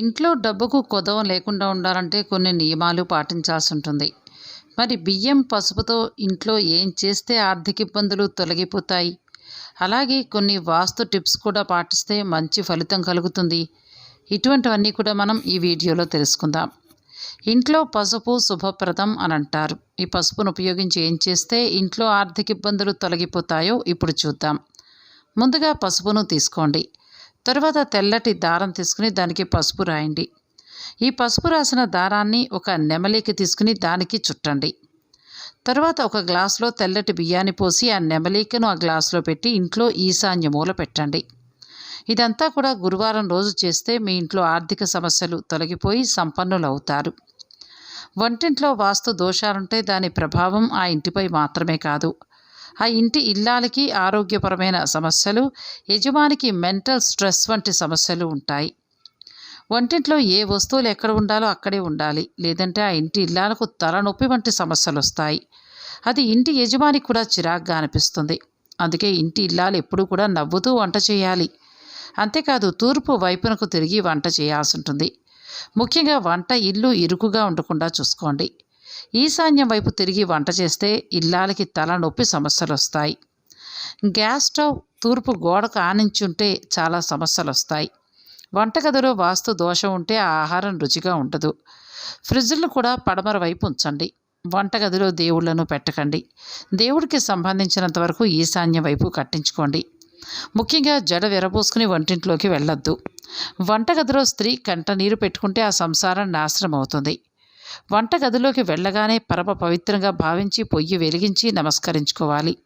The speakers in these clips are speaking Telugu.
ఇంట్లో డబ్బుకు కొదవ లేకుండా ఉండాలంటే కొన్ని నియమాలు పాటించాల్సి ఉంటుంది మరి బియ్యం పసుపుతో ఇంట్లో ఏం చేస్తే ఆర్థిక ఇబ్బందులు తొలగిపోతాయి? అలాగే కొన్ని వాస్తు టిప్స్ కూడా పాటిస్తే మంచి ఫలితం కలుగుతుంది. ఇటువంటివన్నీ కూడా మనం ఈ వీడియోలో తెలుసుకుందాం. ఇంట్లో పసుపు శుభప్రదం అని అంటారు ఈ పసుపును ఉపయోగించి ఏం చేస్తే ఇంట్లో ఆర్థిక ఇబ్బందులు తొలగిపోతాయో ఇప్పుడు చూద్దాం. ముందుగా పసుపును తీసుకోండి. తర్వాత తెల్లటి దారం తీసుకుని దానికి పసుపు రాయండి. ఈ పసుపు రాసిన దారాన్ని ఒక నెమలికి తీసుకుని దానికి చుట్టండి. తర్వాత ఒక గ్లాసులో తెల్లటి బియ్యాన్ని పోసి ఆ నెమలికను ఆ గ్లాసులో పెట్టి ఇంట్లో ఈశాన్య మూల పెట్టండి. ఇదంతా కూడా గురువారం రోజు చేస్తే మీ ఇంట్లో ఆర్థిక సమస్యలు తొలగిపోయి సంపన్నులు అవుతారు వంటింట్లో వాస్తు దోషాలుంటే దాని ప్రభావం ఆ ఇంటిపై మాత్రమే కాదు. ఆ ఇంటి ఇల్లాలకి ఆరోగ్యపరమైన సమస్యలు యజమానికి మెంటల్ స్ట్రెస్ వంటి సమస్యలు ఉంటాయి. వంటింట్లో ఏ వస్తువులు ఎక్కడ ఉండాలో అక్కడే ఉండాలి. లేదంటే ఆ ఇంటి ఇల్లాలకు తలనొప్పి వంటి సమస్యలు వస్తాయి. అది ఇంటి యజమానికి కూడా చిరాగ్గా అనిపిస్తుంది. అందుకే ఇంటి ఇల్లాలు ఎప్పుడూ కూడా నవ్వుతూ వంట చేయాలి. అంతేకాదు తూర్పు వైపునకు తిరిగి వంట చేయాల్సి ఉంటుంది. ముఖ్యంగా వంట ఇల్లు ఇరుకుగా ఉండకుండా చూసుకోండి. ఈశాన్యం వైపు తిరిగి వంట చేస్తే ఇల్లాలకి తలనొప్పి సమస్యలు వస్తాయి గ్యాస్ స్టవ్ తూర్పు గోడకు ఆనించుంటే చాలా సమస్యలు వస్తాయి వంటగదిలో వాస్తు దోషం ఉంటే ఆ ఆహారం రుచిగా ఉండదు. ఫ్రిడ్జ్లను కూడా పడమర వైపు ఉంచండి. వంటగదిలో దేవుళ్ళను పెట్టకండి. దేవుడికి సంబంధించినంత వరకు ఈశాన్య వైపు కట్టించుకోండి. ముఖ్యంగా జడ విరబోసుకుని వంటింట్లోకి వెళ్ళొద్దు. వంటగదిలో స్త్రీ కంట నీరు పెట్టుకుంటే ఆ సంసారం నాశనం అవుతుంది వంటగదిలోకి వెళ్ళగానే పరమ పవిత్రంగా భావించి పొయ్యి వెలిగించి నమస్కరించుకోవాలి.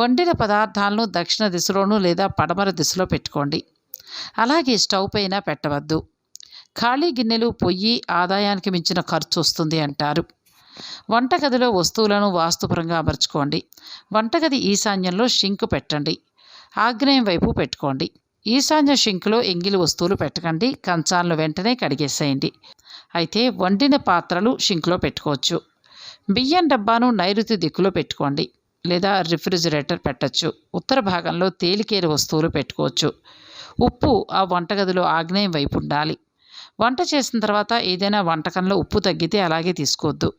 వండిన పదార్థాలను దక్షిణ దిశలోనూ లేదా పడమర దిశలో పెట్టుకోండి. అలాగే స్టవ్ పైన పెట్టవద్దు. ఖాళీ గిన్నెలు పొయ్యి ఆదాయానికి మించిన ఖర్చు వస్తుంది అంటారు. వంటగదిలో వస్తువులను వాస్తుపరంగా అమర్చుకోండి. వంటగది ఈశాన్యంలో షింక్ పెట్టండి. ఆగ్నేయం వైపు పెట్టుకోండి. ఈశాన్య షింక్లో ఎంగిలి వస్తువులు పెట్టకండి. కంచాలను వెంటనే కడిగేసేయండి. అయితే వండిన పాత్రలు షింక్లో పెట్టుకోవచ్చు. బియ్యం డబ్బాను నైరుతి దిక్కులో పెట్టుకోండి లేదా రిఫ్రిజిరేటర్ పెట్టచ్చు. ఉత్తర భాగంలో తేలికేరు వస్తువులు పెట్టుకోవచ్చు. ఉప్పు ఆ వంటగదిలో ఆగ్నేయం వైపు ఉండాలి. వంట చేసిన తర్వాత ఏదైనా వంటకంలో ఉప్పు తగ్గితే అలాగే తీసుకోవద్దు.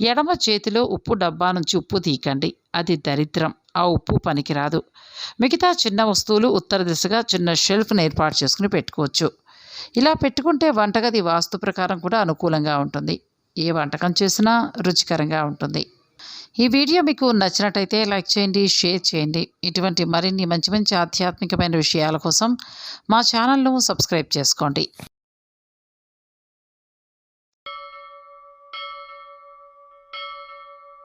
ఎడమ చేతిలో ఉప్పు డబ్బా నుంచి ఉప్పు తీయకండి. అది దరిద్రం. ఆ ఉప్పు పనికిరాదు. మిగతా చిన్న వస్తువులు ఉత్తర దిశగా చిన్న షెల్ఫ్ను ఏర్పాటు చేసుకుని పెట్టుకోవచ్చు. ఇలా పెట్టుకుంటే వంటగది వాస్తు ప్రకారం కూడా అనుకూలంగా ఉంటుంది. ఏ వంటకం చేసినా రుచికరంగా ఉంటుంది. ఈ వీడియో మీకు నచ్చినట్టయితే లైక్ చేయండి షేర్ చేయండి. ఇటువంటి మరిన్ని మంచి మంచి ఆధ్యాత్మికమైన విషయాల కోసం మా ఛానల్ను సబ్స్క్రైబ్ చేసుకోండి.